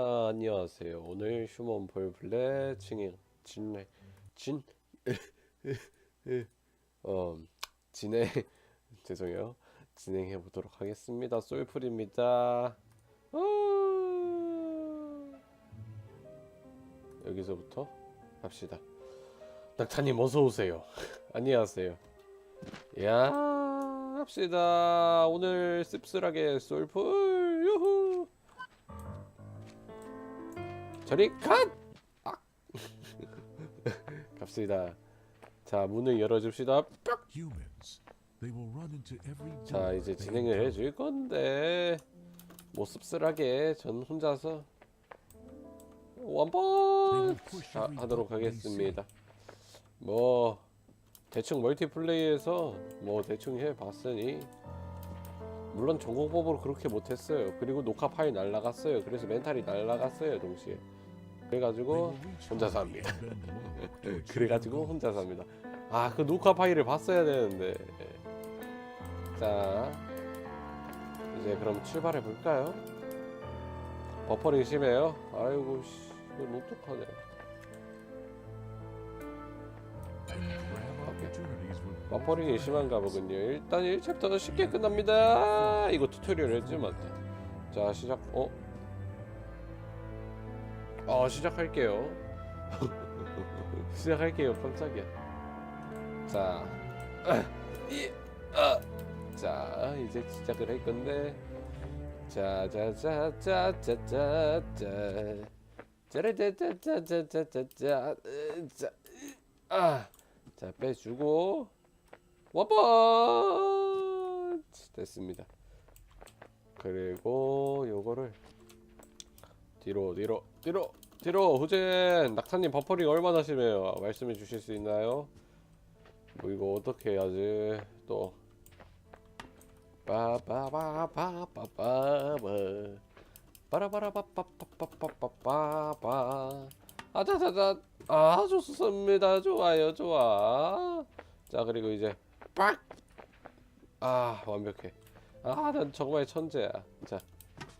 아, 안녕하세요. 오늘 휴먼 볼플레 진행 진행 진 어, 진행 죄송해요. 진행해 보도록 하겠습니다. 솔풀입니다. 어, 여기서부터 합시다. 낙타님 어서 오세요. 안녕하세요. 야 합시다. 오늘 씁쓸하게 솔풀 저리 갓! 아. 갑시다. 자 문을 열어줍시다. 자 이제 진행을. 해줄 건데 뭐 씁쓸하게 전 혼자서 원본 자, 하도록 하겠습니다. 뭐 대충 멀티플레이에서 뭐 대충 해봤으니 물론 전공법으로 그렇게 못했어요. 그리고 녹화 파일 날라갔어요. 그래서 멘탈이 날라갔어요 동시에. 그래가지고 혼자서 합니다. low to achieve 그래가지고 혼자 goals. 삽니다. 아 그 녹화 파일을 봤어야 되는데. 자 이제 그럼 출발해 볼까요? 버퍼링 심해요. 아이고 씨 이거 both 버퍼링이 심한가. 보군요. 일단 1챕터는 쉽게 끝납니다. 이거 튜토리얼 맞다. 자 시작. 어? 어 시작할게요. 시작할게요. 깜짝이야. 자, 이, 아, 자 이제 시작을 할 건데. 자자자자자자자. 짜라자자자자자자. 자, 아, 자 빼주고. 원펀 됐습니다. 그리고 요거를 뒤로 뒤로 뒤로 뒤로. 후젠 낙타님 버퍼링 얼마나 심해요? 말씀해 주실 수 있나요? 뭐 이거 어떻게 해야지? 또. 빠바바바바바바. 빠라바라바바바바바바. 아자자자. 아 좋습니다. 좋아요 좋아. 자 그리고 이제 빡! 아 완벽해. 아 난 정말 천재야. 자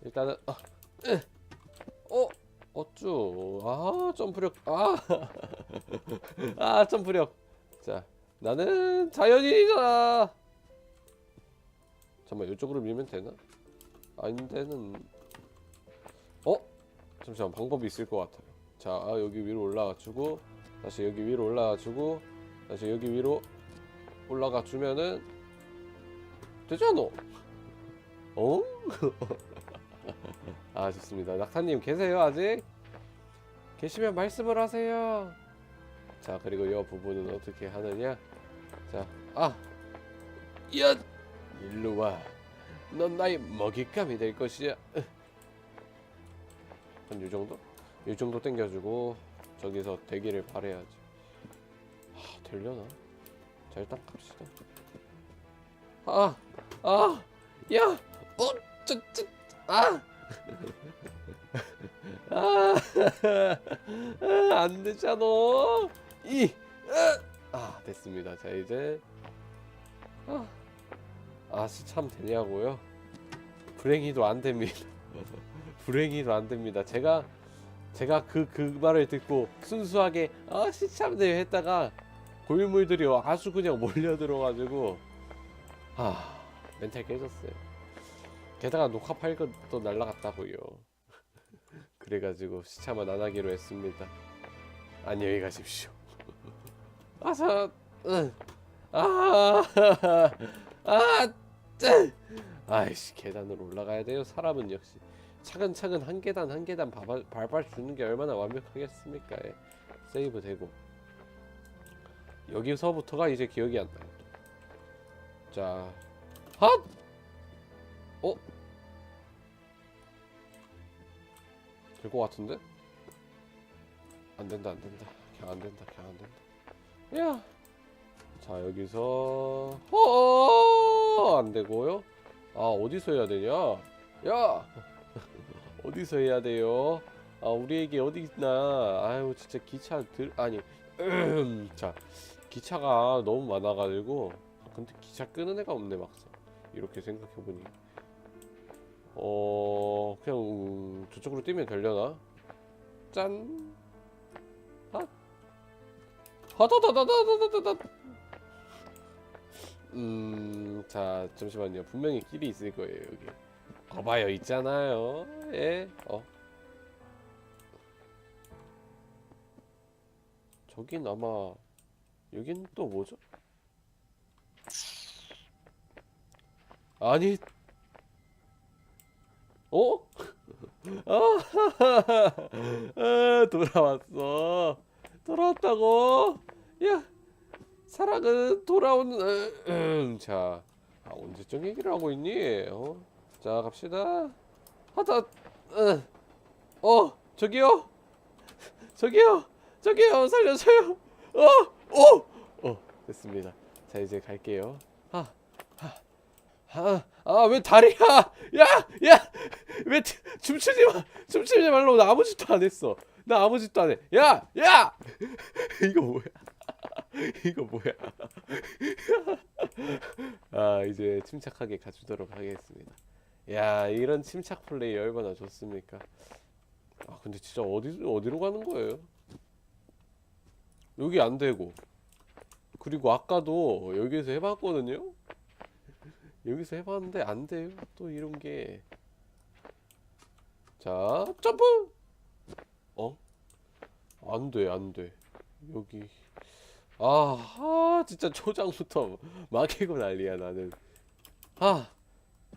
일단은 어, 으, 어? 어쭈? 아 점프력. 아아 아, 점프력. 자 나는 자연인이다 잠깐만 이쪽으로 밀면 되나? 아닌데는. 어? 잠시만 방법이 있을 것 같아요. 자 아, 여기 위로 올라가주고 다시 여기 위로 올라가주고 다시 여기 위로 올라가 주면은 되잖아. 어? 아 좋습니다. 낙타님 계세요 아직? 계시면 말씀을 하세요. 자 그리고 이 부분은 어떻게 하느냐? 자, 아, 야, 일로 와. 넌 나의 먹잇감이 될 것이야. 한이 정도? 이 정도 당겨주고 저기서 대기를 바래야지. 아, 되려나? 자 일단 갑시다. 아, 아, 야, 어, 저, 저, 아, 아, 아, 안 되잖아. 이, 아, 아, 됐습니다. 자 이제, 아, 아시 참 되냐고요? 불행히도 안 됩니다. 불행히도 안 됩니다. 제가 제가 그 그 말을 듣고 순수하게 아 시참대요 했다가 고인물들이 아주 그냥 몰려들어가지고 아 멘탈 깨졌어요. 게다가 녹화 파일도 날라갔다고요. 그래가지고 시참은 안 하기로 했습니다. 안녕히 가십시오. 아서 응. 아, 아, 짠. 아이씨 계단으로 올라가야 돼요. 사람은 역시 차근차근 한 계단 한 계단 밟아, 밟아 주는 게 얼마나 완벽하겠습니까? 예. 세이브 되고 여기서부터가 이제 기억이 안 나요. 또. 자, 핫! 어? 될 것 같은데? 안 된다, 안 된다. 그냥 안 된다, 그냥 안 된다. 야, 자 여기서 어, 안 되고요. 아 어디서 해야 되냐? 야, 어디서 해야 돼요? 아 우리에게 어디 있나? 아유 진짜 기차 들 아니 자 기차가 너무 많아가지고 근데 기차 끄는 애가 없네 막상 이렇게 생각해 보니 어 그냥 음, 저쪽으로 뛰면 되려나? 짠. 아. 하다다다다다다다. 음, 자 잠시만요. 분명히 길이 있을 거예요 여기. 거봐요 있잖아요. 예. 어. 저긴 아마 여긴 또 뭐죠? 아니 어? 아, 아, 돌아왔어. 돌아왔다고? 야, 사랑은 돌아오는. 음, 자, 아, 언제적 얘기를 하고 있니? 어? 자, 갑시다. 하다. 어, 어, 저기요. 저기요. 저기요. 살려줘요. 어, 어, 어, 됐습니다. 자, 이제 갈게요. 아, 아, 왜 다리야? 야, 야, 왜 트- 춤추지 마, 춤추지 말라고 나 아무 짓도 안 했어. 나 아무 짓도 안 해. 야, 야, 이거 뭐야? 이거 뭐야? 아, 이제 침착하게 가주도록 하겠습니다. 야, 이런 침착 플레이 얼마나 좋습니까? 아, 근데 진짜 어디 어디로 가는 거예요? 여기 안 되고. 그리고 아까도 여기서 해봤거든요. 여기서 해봤는데 안 돼요. 또 이런 게. 자, 점프. 어? 안 돼, 안 돼. 여기. 아, 아, 진짜 초장부터 막히고 난리야 나는. 아,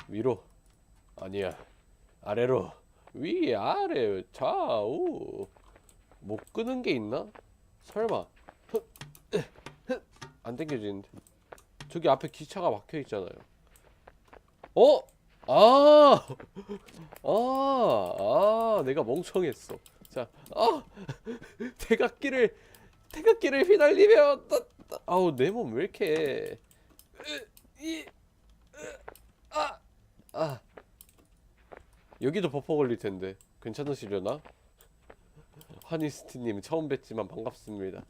위로. 아니야. 아래로. 위, 아래, 좌우. 못 끄는 게 있나? 설마. 안 당겨지는데. 저기 앞에 기차가 막혀 있잖아요. 어? 아, 아, 아, 내가 멍청했어. 자, 아, 태극기를, 태극기를 휘날리며, 아우, 내 몸 왜 이렇게, 아, 아. 여기도 버퍼 걸릴 텐데, 괜찮으시려나? 하니스티님 처음 뵙지만 반갑습니다.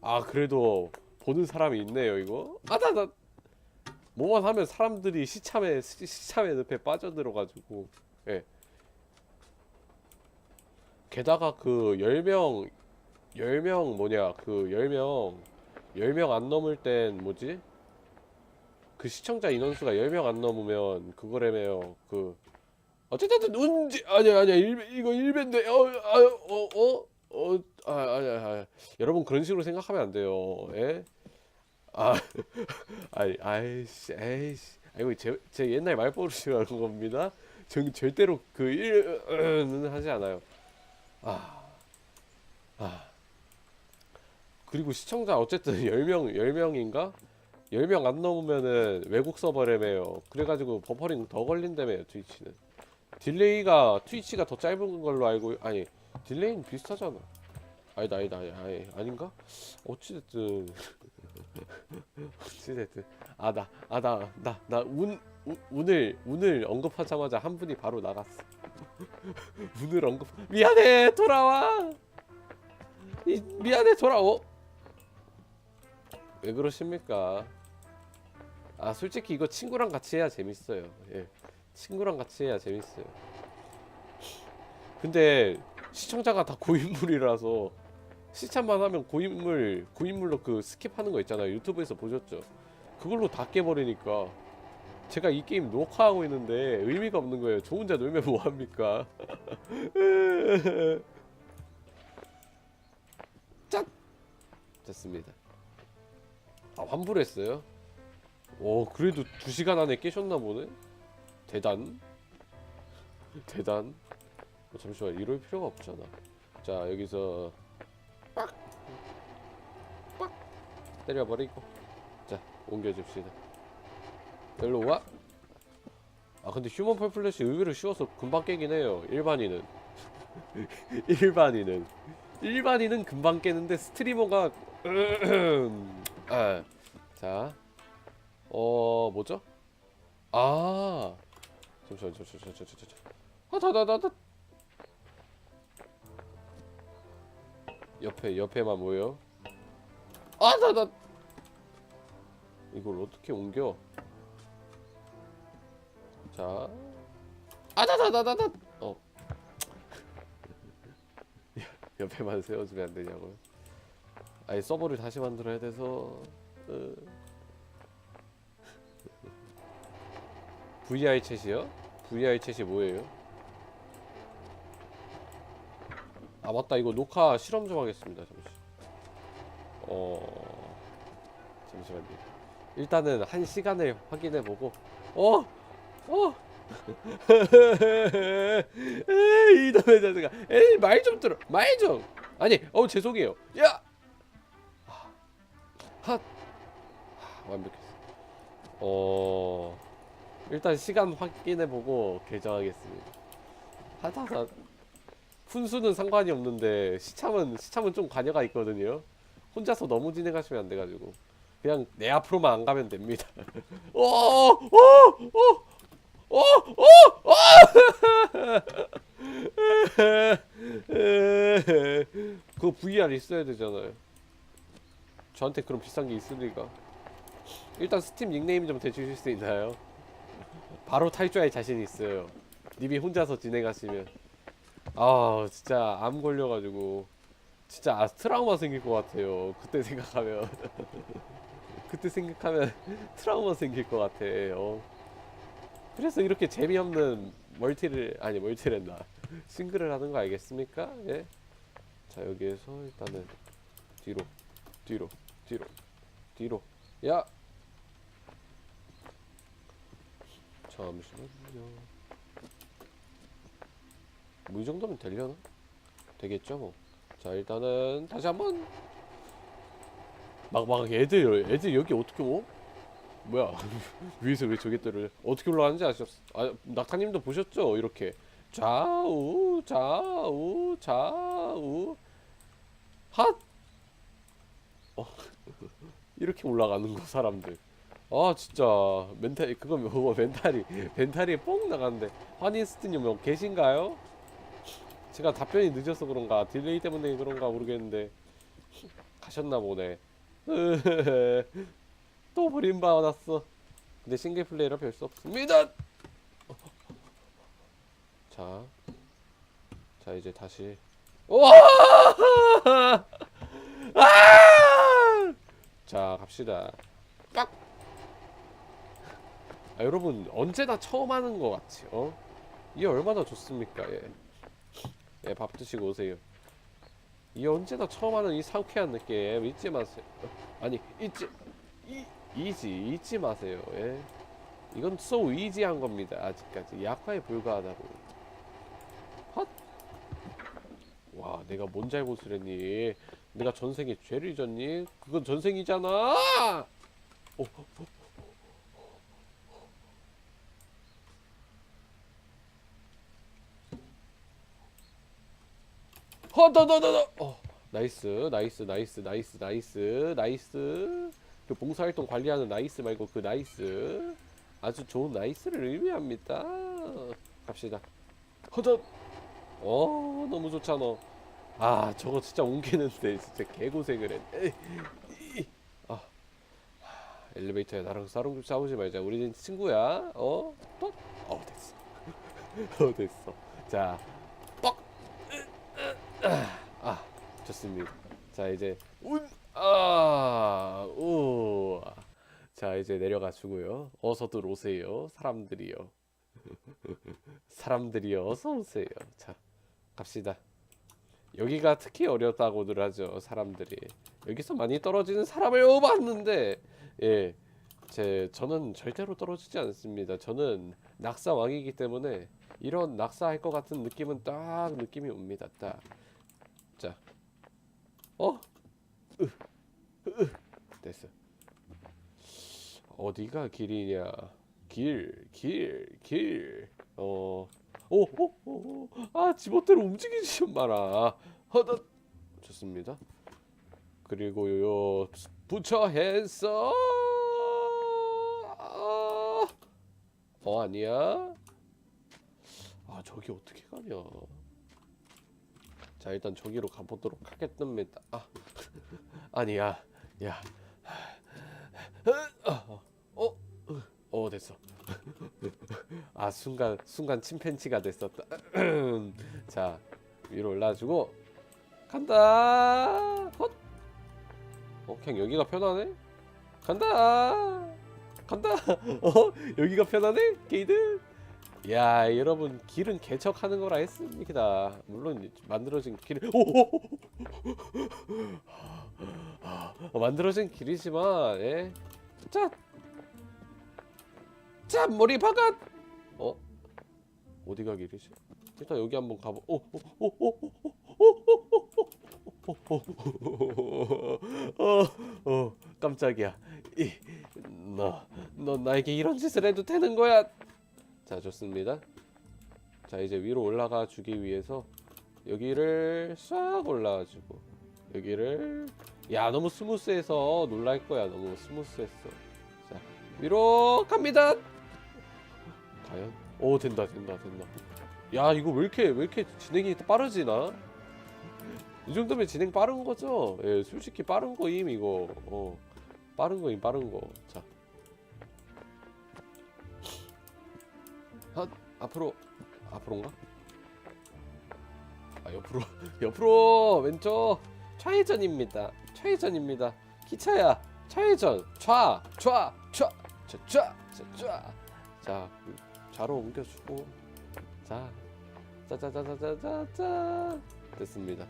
아, 그래도 보는 사람이 있네요, 이거. 아, 나, 나, 뭐만 하면 사람들이 시참에 시- 시참의 늪에 빠져들어가지고 예. 게다가 그 10명 10명 뭐냐 그 10명 10명 안 넘을 땐 뭐지? 그 시청자 인원수가 10명 안 넘으면 그거래매요 그 어쨌든 운지 아니야 아니야 일, 이거 일배인데 어어어 어 아, 아니야 아니야 여러분 그런 식으로 생각하면 안 돼요 예? 아 아이, 아이씨, 에이씨. 아이고, 제, 제 옛날 말버릇이라는 겁니다. 전 절대로 그 일은 하지 않아요. 아, 아. 그리고 시청자 어쨌든 10명, 10명인가? 10명 안 넘으면은 외국 서버래매요. 그래가지고 버퍼링 더 걸린다며요, 트위치는. 딜레이가, 트위치가 더 짧은 걸로 알고, 아니, 딜레이는 비슷하잖아. 아니다, 아니다, 아니, 아닌가? 어찌됐든. 어찌됐든 아나 아 나 나 나 운 운을 운을 언급하자마자 한 분이 바로 나갔어. 운을 언급 미안해 돌아와. 이, 미안해 돌아오. 왜 그러십니까? 아 솔직히 이거 친구랑 같이 해야 재밌어요. 예. 친구랑 같이 해야 재밌어요. 근데 시청자가 다 고인물이라서 시참만 하면 고인물 고인물로 그 스킵하는 거 있잖아요. 유튜브에서 보셨죠? 그걸로 다 깨버리니까 제가 이 게임 녹화하고 있는데 의미가 없는 거예요. 저 혼자 놀면 뭐합니까? 짠! 됐습니다. 아 환불했어요? 오 그래도 2시간 안에 깨셨나 보네? 대단. 대단. 어, 잠시만 이럴 필요가 없잖아. 자 여기서 빡! 빡! 때려버리고 자 옮겨줍시다 일로 와! 아 근데 휴먼 펄플래시 의외로 쉬워서 금방 깨긴 해요 일반인은 일반인은 일반인은 금방 깨는데 스트리머가 아, 자, 어 뭐죠? 아, 잠시만, 잠시만, 잠시만, 잠시만, 아, 다다다다. 옆에 옆에만 모여? 아나나. 이걸 어떻게 옮겨? 자. 아다다다다다 어. 옆에만 세워주면 안 되냐고요 아예 서버를 다시 만들어야 돼서. 으... VI 챗이요? VI 챗이 뭐예요? 아 맞다. 이거 녹화 실험 좀 하겠습니다. 잠시. 어 잠시만요. 일단은 한 시간을 확인해 보고. 어! 어! 이놈의 자식아 에이 말 좀 들어. 말 좀. 아니 어 죄송해요. 야! 핫! 하, 완벽했어. 어 일단 시간 확인해 보고 결정하겠습니다. 하다가 분수는 상관이 없는데 시참은 시참은 좀 관여가 있거든요. 혼자서 너무 진행하시면 안 돼가지고. 그냥 내 앞으로만 안 가면 됩니다. 어, 오오오오오오 그거 VR 있어야 되잖아요. 저한테 그런 비싼 게 리가 일단 스팀 닉네임 좀 대주실 수 있나요? 바로 탈주할 자신 있어요. 님이 혼자서 진행하시면 아 진짜 암 걸려가지고 진짜 아 트라우마 생길 것 같아요. 그때 생각하면. 그때 생각하면 트라우마 생길 것 같아. 어. 그래서 이렇게 재미없는 멀티를 아니 멀티랜다 싱글을 하는 거 알겠습니까? 예? 자 여기에서 일단은 뒤로 뒤로 뒤로 뒤로. 야! 잠시만요 뭐 이 정도면 되려나? 되겠죠 뭐. 자 일단은 다시 한번 막 막 애들 애들 여기 어떻게 오? 뭐야 위에서 왜 저기들을 어떻게 올라가는지 아셨? 아 낙타님도 보셨죠? 이렇게 좌우 좌우 좌우 핫 어, 이렇게 올라가는 거 사람들. 아 진짜 멘탈 그거 뭐 멘탈이 멘탈이 뽕 나가는데 환인스트님 뭐 계신가요? 제가 답변이 늦어서 그런가 딜레이 때문에 그런가 모르겠는데 가셨나 보네. 또 버림받았어. 근데 싱글 플레이라 별 수 없습니다. 자, 자 이제 다시. 와! 아! 자 갑시다. 빡. 아, 여러분 언제나 처음 하는 것 같이 어? 이게 얼마나 좋습니까? 예. 예, 밥 드시고 오세요. 이 언제나 처음 하는 이 상쾌한 느낌 잊지 마세요. 어, 아니 잊지 이 이지 잊지 마세요. 예. 이건 so easy한 겁니다. 아직까지 약화에 불과하다고. 헛. 와, 내가 뭔 잘못을 했니? 내가 전생에 죄를 졌니? 그건 전생이잖아. 어, 어, 허더더더더 어 나이스 나이스 나이스 나이스 나이스 나이스. 그 봉사활동 관리하는 나이스 말고 그 나이스. 아주 좋은 나이스를 의미합니다. 갑시다. 허더 어 너무 좋잖아. 아 저거 진짜 옮기는데 진짜 개고생을 했 에이, 이, 아 엘리베이터에 나랑 좀 싸우지 말자. 우리는 친구야. 어? 또? 어 됐어. 어 됐어. 자 아, 좋습니다. 자, 이제 운, 아, 우. 자, 이제 내려가 주고요. 어서들 오세요. 사람들이요. 사람들이요. 어서 오세요. 자, 갑시다. 여기가 특히 어렵다고들 하죠. 사람들이. 여기서 많이 떨어지는 사람을 봤는데, 예. 제 저는 절대로 떨어지지 않습니다. 저는 낙사 왕이기 때문에 이런 낙사할 것 같은 느낌은 딱 느낌이 옵니다. 딱. 자, 어, 됐어. 어디가 길이냐? 길, 길, 길. 어, 오, 오, 오, 아, 지멋대로 움직이지 좀 마라. 허덧. 좋습니다. 그리고 요 부처해서 어 아니야? 아 저기 어떻게 가냐? 자 일단 저기로 가보도록 하겠습니다. 아 아니야, 야, 어, 어, 어 됐어. 아 순간 순간 침팬치가 됐었다. 자 위로 올라주고 간다. 헛. 어 그냥 여기가 편하네. 간다. 간다. 어 여기가 편하네. 게이드. 야 여러분 길은 개척하는 거라 했습니다 물론 만들어진 길은 오! 만들어진 길이지만 예? 짠! 짠! 머리 박아! 어? 어디가 길이지? 일단 여기 한번 가보 오! 오! 깜짝이야 이, 너, 너 나에게 이런 짓을 해도 되는 거야 자, 좋습니다. 자, 이제 위로 올라가 주기 위해서 여기를 싹 올라가지고 여기를 야 너무 스무스해서 놀랄 거야. 너무 스무스했어. 자, 위로 갑니다. 과연? 오 된다 된다 된다 야 이거 왜 이렇게 왜 이렇게 진행이 빠르지 나? 이 정도면 진행 빠른 거죠? 예 솔직히 빠른 거임 이거 어 빠른 거임 빠른 거자 한 앞으로 앞으로인가? 아 옆으로 옆으로 왼쪽. 좌회전입니다. 좌회전입니다. 기차야. 좌회전. 좌 좌 좌 좌좌좌자 좌로 옮겨주고. 자 짜자자자자자자. 됐습니다.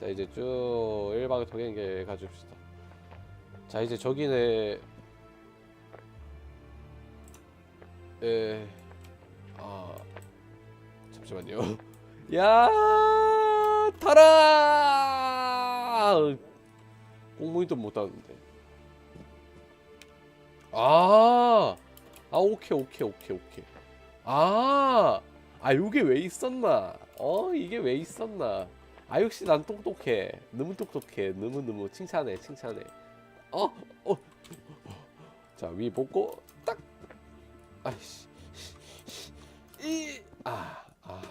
자 이제 쭉 일박 동행계 가줍시다. 자 이제 저기네. 에 아 잠시만요 야 타라 공무원도 못 하는데 아, 아 오케이 오케이 오케이 오케이 아, 아 요게 왜 있었나? 어 이게 왜 있었나? 아 역시 난 똑똑해. 너무 똑똑해. 너무 너무 칭찬해 칭찬해. 어 어. 자 위 보고 딱. 아이씨. 이 아 아.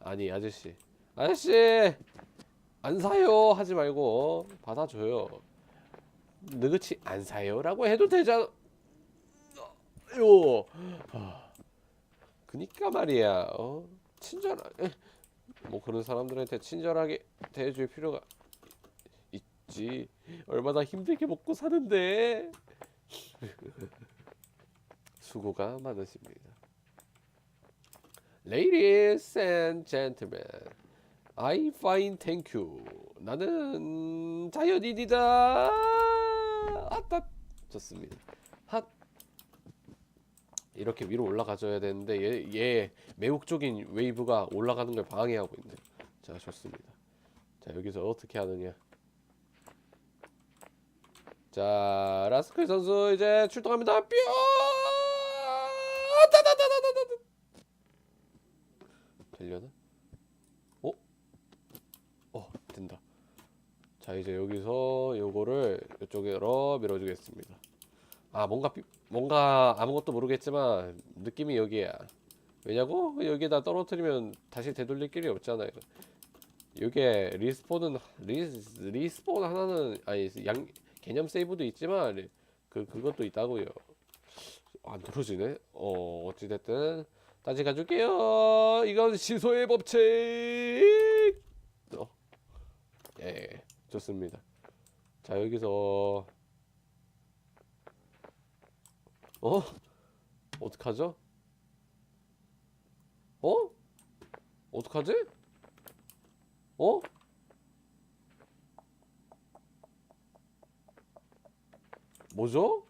아니 아저씨 아저씨 안 사요 하지 말고 받아줘요. 느그치 안 사요라고 해도 되잖아. 요. 아. 그니까 말이야. 어? 친절하게 뭐 그런 사람들한테 친절하게 대해줄 필요가 있지. 얼마나 힘들게 먹고 사는데. 수고가 많으십니다. Ladies and gentlemen, I find thank you. 나는 자연인이다. 아따 좋습니다. 핫 이렇게 위로 올라가줘야 되는데 얘, 얘 매혹적인 웨이브가 올라가는 걸 방해하고 있네. 자 좋습니다. 자 여기서 어떻게 하느냐. 자 라스클 선수 이제 출동합니다. 뿅! 따다다다다다. 되려나? 어? 어 된다. 자 이제 여기서 요거를 이쪽으로 밀어주겠습니다. 아 뭔가 삐- 뭔가 아무것도 모르겠지만 느낌이 여기야. 왜냐고? 여기에다 떨어뜨리면 다시 되돌릴 길이 없잖아요. 이게 리스폰은 리, 리스폰 하나는 아니 양 개념 세이브도 있지만 리- 그 그것도 있다고요. 안 떨어지네. 어 어찌 됐든 다시 가줄게요. 이건 시소의 법칙. 어. 예 좋습니다. 자 여기서 어? 어떡하죠? 어? 어떡하지? 어? 뭐죠?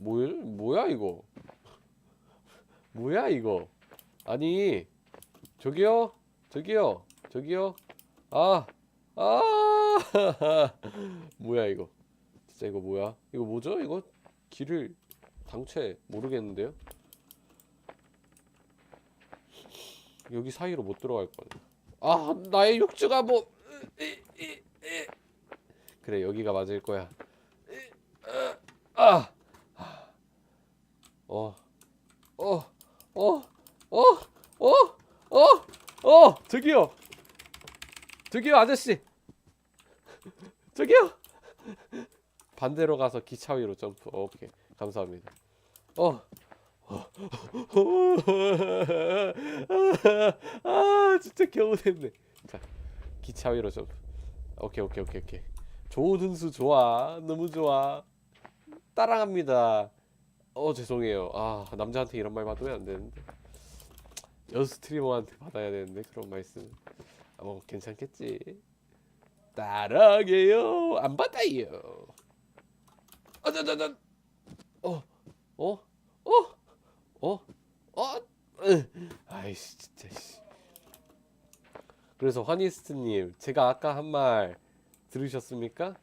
뭐, 뭐야 이거? 뭐야 이거? 아니 저기요? 저기요? 저기요? 아! 아! 뭐야 이거? 진짜 이거 뭐야? 이거 뭐죠? 이거 길을 당최 모르겠는데요? 여기 사이로 못 들어갈 거네. 아 나의 육주가 뭐. 그래 여기가 맞을 거야. 이, 아, 어, 어, 어, 어, 어, 어, 저기요, 저기요 아저씨, 저기요. 반대로 가서 기차 위로 점프. 오케이 감사합니다. 어, 아 진짜 겨우 됐네. 자 기차 위로 좀. 오케이 오케이 오케이 오케이. 좋은 훈수 좋아. 너무 좋아. 따라갑니다. 어 죄송해요. 아 남자한테 이런 말 받으면 안 되는데. 여 스트리머한테 받아야 되는데 그런 말씀. 아, 뭐 괜찮겠지. 따라게요. 안 받아요. 어저저저. 어. 어? 어? 어? 어? 으. 아이씨 진짜 씨. 그래서 화니스트님 제가 아까 한 말 들으셨습니까?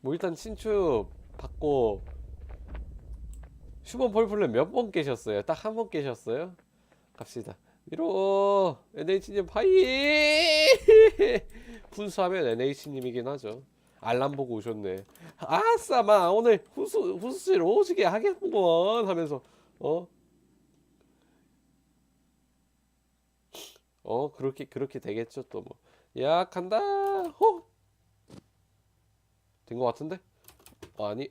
뭐 일단 친추 받고 슈퍼 폴플랜 몇번 깨셨어요? 딱 한 번 깨셨어요? 갑시다. 위로. NH님 파이. 훈수하면 NH님이긴 하죠. 알람 보고 오셨네. 아싸 마 오늘 후수 후수실 오지게 하겠구먼 하면서 어? 어 그렇게 그렇게 되겠죠 또 뭐. 야 간다. 호된 거 같은데? 어, 아니.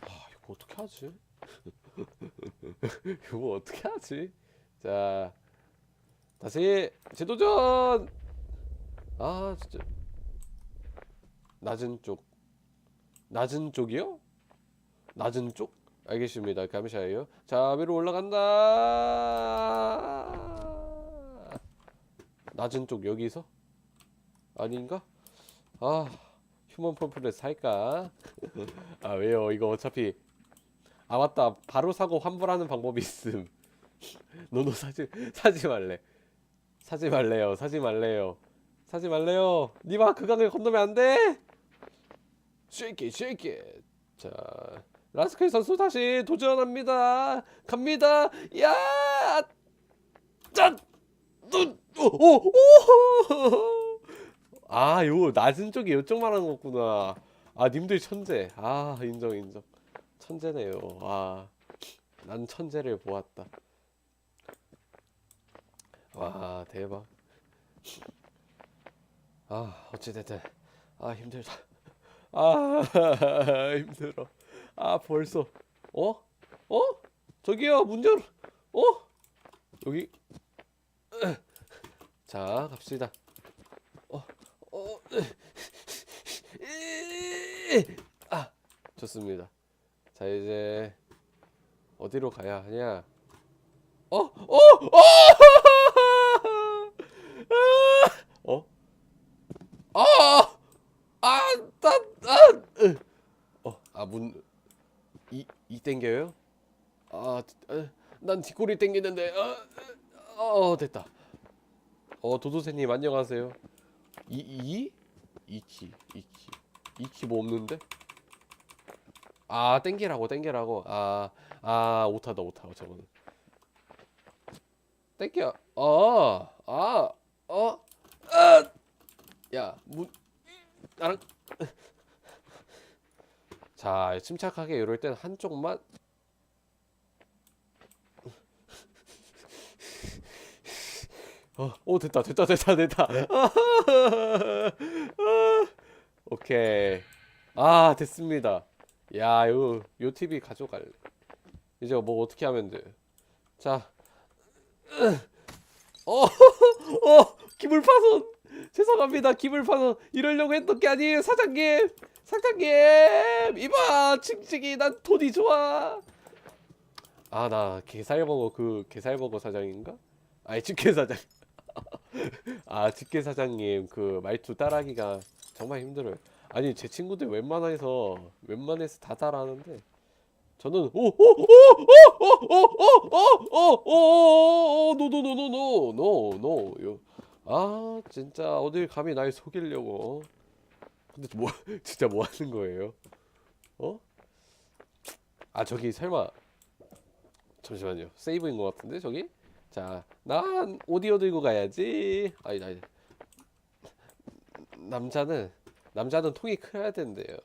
아 이거 어떻게 하지? 이거 어떻게 하지 자 다시 재도전. 아 진짜. 낮은 쪽. 낮은 쪽이요? 낮은 쪽? 알겠습니다. 감사해요. 자 위로 올라간다. 낮은 쪽 여기서? 아닌가? 아 휴먼 펌플렛 살까? 아 왜요? 이거 어차피. 아 맞다. 바로 사고 환불하는 방법이 있음 노노 사지 사지 말래 사지 말래요 사지 말래요 사지 말래요 니마 그 강을 건너면 안 돼 쉐이키 쉐이키 자 라스칼 선수 다시 도전합니다 갑니다 야 짠! 오오 오 아, 요 낮은 쪽이 요쪽 말하는 거구나. 아, 님들 천재. 아, 인정 인정. 천재네요. 아, 난 천재를 보았다. 와, 대박. 아, 어찌됐든. 아, 힘들다. 아, 힘들어. 아, 벌써. 어? 어? 저기요, 문 열어. 어? 여기. 자, 갑시다. 어, 아, 좋습니다. 자, 이제 어디로 가야 하냐? 어, 어, 어, 어, 아, 아, 나, 아, 으. 어, 아, 문, 이, 이 땡겨요? 아, 어, 난 뒷골이 땡기는데, 어, 어, 됐다. 어, 도도새님 안녕하세요. 이, 이? 이키, 이키. 이키 뭐 없는데? 아, 땡기라고, 땡기라고. 아, 아, 오타다, 오타, 저거는. 땡겨. 아, 아, 어, 나랑. 자, 침착하게 이럴 땐 한쪽만. 어, 오 됐다 됐다 됐다 됐다. 오케이. 아 됐습니다. 야 요 요 TV 가져갈래 이제 뭐 어떻게 하면 돼자. 어, 어, 기물 파손. 죄송합니다 기물 파손. 이러려고 했던 게 아니에요 사장님. 사장님 이봐 칭칭이 난 돈이 좋아. 아 나 게살버거 그 게살버거 사장인가? 아니 집게 사장 아 집게 사장님 그 말투 따라하기가 정말 힘들어요. 아니 제 친구들 웬만해서 웬만해서 다 따라하는데 저는 오오오오오오오오오오오노노노노노노노노 아 진짜 어딜 감히 날 속이려고 근데 뭐 진짜 뭐 하는 거예요? 어? 아 저기 설마 잠시만요 세이브인 것 같은데 저기 자, 난 오디오 들고 가야지. 아니, 아니. 남자는 남자는 통이 커야 된대요.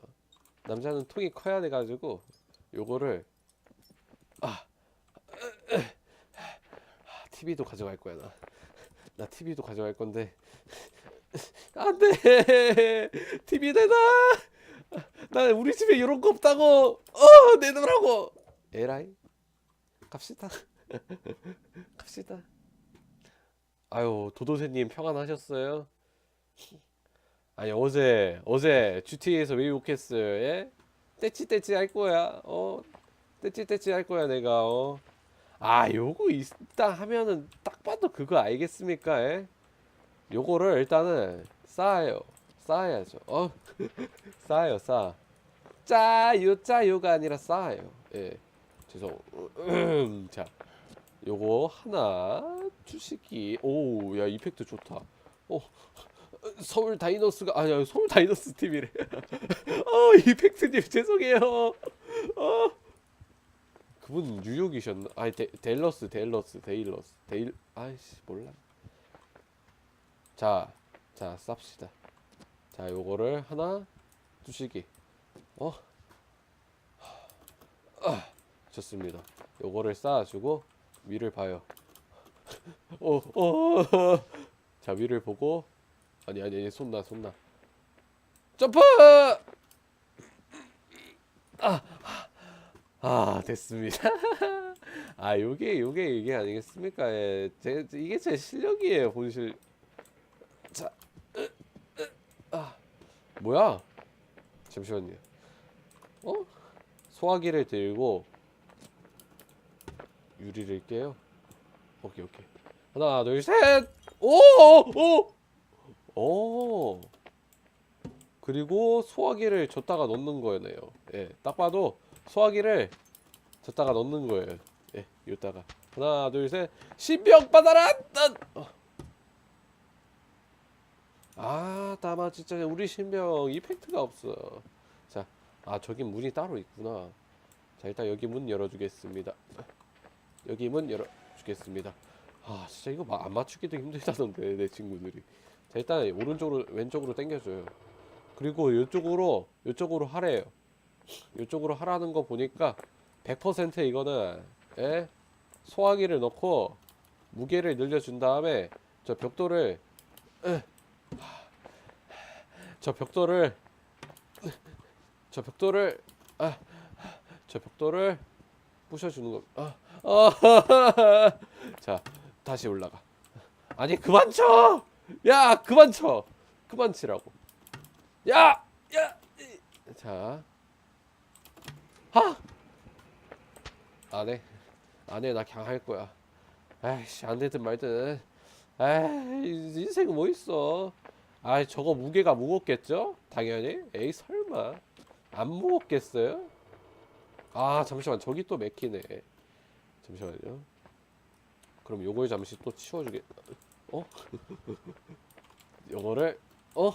남자는 통이 커야 돼 가지고 요거를 아, TV도 가져갈 거야 나. 나 TV도 가져갈 건데 안 돼. TV 내놔. 나 우리 집에 이런 거 없다고. 어, 내놓으라고. 에라이. 갑시다. 갑시다. 아유 도도새님 평안하셨어요? 아니 어제 어제 GTA에서 왜 욕했어요? 예? 떼찌 할 거야. 어 떼찌 할 거야 내가. 어. 아 요거 일단 하면은 딱 봐도 그거 알겠습니까? 예? 요거를 일단은 쌓아요. 쌓아야죠. 어 쌓아요 쌓아. 짜요 짜요가 아니라 쌓아요. 예. 죄송. 자, 요거 하나 주식이. 오, 야 이펙트 좋다. 오, 서울 다이노스가 아니야 서울 다이노스 팀이래. 어 이펙트님 죄송해요. 어. 그분 뉴욕이셨나? 아니 데, 델러스 델러스 데일러스 데일 아이씨 몰라. 자, 자 쌉시다. 자 요거를 하나 두시기. 어. 아, 좋습니다. 요거를 쌓아주고 위를 봐요. 어, 어. 자 위를 보고 아니 아니 아니 손나 손나. 점프! 아, 아 됐습니다. 아 요게 요게 이게 아니겠습니까? 예, 제 이게 제 실력이에요 본실. 자, 아 뭐야? 잠시만요. 어? 소화기를 들고 유리를 깨요. 오케이 오케이. 하나 둘 셋. 오! 오! 오! 그리고 소화기를 줬다가 넣는 거네요. 예, 딱 봐도 소화기를 줬다가 넣는 거예요. 예, 이따가 하나 둘 셋. 신병 받아라. 딴! 어. 아, 다마 진짜 우리 신병 이펙트가 없어. 자, 아 저기 문이 따로 있구나. 자 일단 여기 문 열어주겠습니다. 여기 문 열어 주겠습니다. 아 진짜 이거 마- 안 맞추기도 힘들다던데 내 친구들이. 자 일단 오른쪽으로 왼쪽으로 당겨줘요. 그리고 이쪽으로 이쪽으로 하래요. 이쪽으로 하라는 거 보니까 100% 이거는 예? 소화기를 넣고 무게를 늘려준 다음에 저 벽돌을 으, 저 벽돌을 저 벽돌을 아, 저 벽돌을 부셔주는 거. 아, 아, 자 다시 올라가. 아니 그만 쳐. 야 그만 쳐. 그만 치라고. 야, 야. 이. 자, 하. 안 해, 안 해 나 그냥 할 거야. 아이씨 안 되든 말든. 에이 인생 뭐 있어. 아 저거 무게가 무겁겠죠? 당연히. 에이 설마. 안 무겁겠어요? 아 잠시만 저기 또 맥히네 잠시만요 그럼 요걸 잠시 또 치워주게 어? 요거를 어?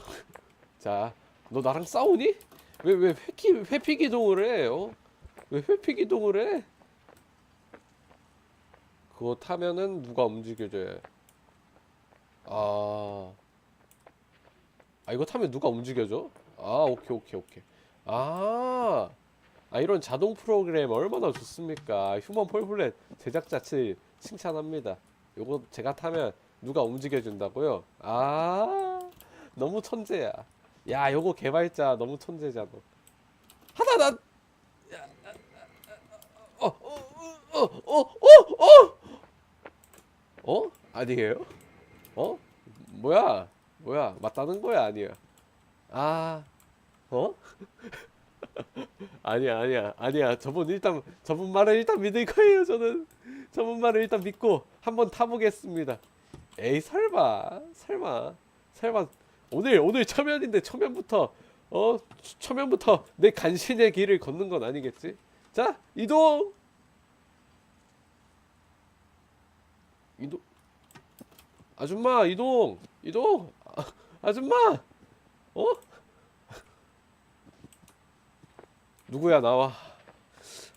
자 너 나랑 싸우니? 왜 왜 회피 회피 기동을 해? 어? 왜 회피 기동을 해? 그거 타면은 누가 움직여줘야 아, 아 이거 타면 누가 움직여줘? 아 오케이 오케이 오케이 아, 아 이런 자동 프로그램 얼마나 좋습니까? 휴먼 폴플렛 제작자 치 칭찬합니다. 요거 제가 타면 누가 움직여 준다고요? 아, 너무 천재야. 야, 요거 개발자 너무 천재잖아. 하나 나 야, 어, 어, 어, 어, 어, 어, 어? 아니에요? 어? 뭐야? 뭐야? 맞다는 거야? 아니야? 아, 어? 아니야 아니야 아니야. 저분 일단 저분 말을 일단 믿을 거예요 저는. 저분 말을 일단 믿고 한번 타보겠습니다. 에이 설마 설마 설마. 오늘 오늘 초면인데 초면부터 어 초- 초면부터 내 간신의 길을 걷는 건 아니겠지? 자 이동! 이동. 아줌마 이동! 이동! 아, 아줌마! 어 누구야 나와?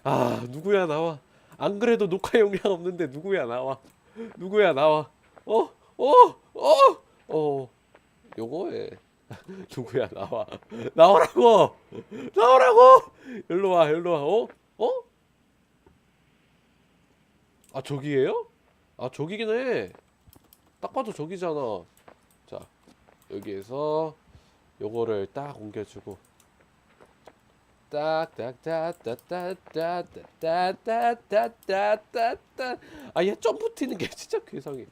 아 누구야 나와? 안 그래도 녹화 용량 없는데 누구야 나와? 누구야 나와? 어? 어? 어? 어? 요거에. 누구야 나와? 나오라고! 나오라고! 일로 와 일로 와. 어? 어? 아 저기예요? 아 저기긴 해딱 봐도 저기잖아. 자 여기에서 요거를 딱 옮겨주고 딱딱딱딱딱딱딱딱딱딱딱딱 아얘 점프 튀는 게 진짜 괴상해.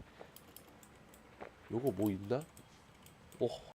요거 뭐 있나? 오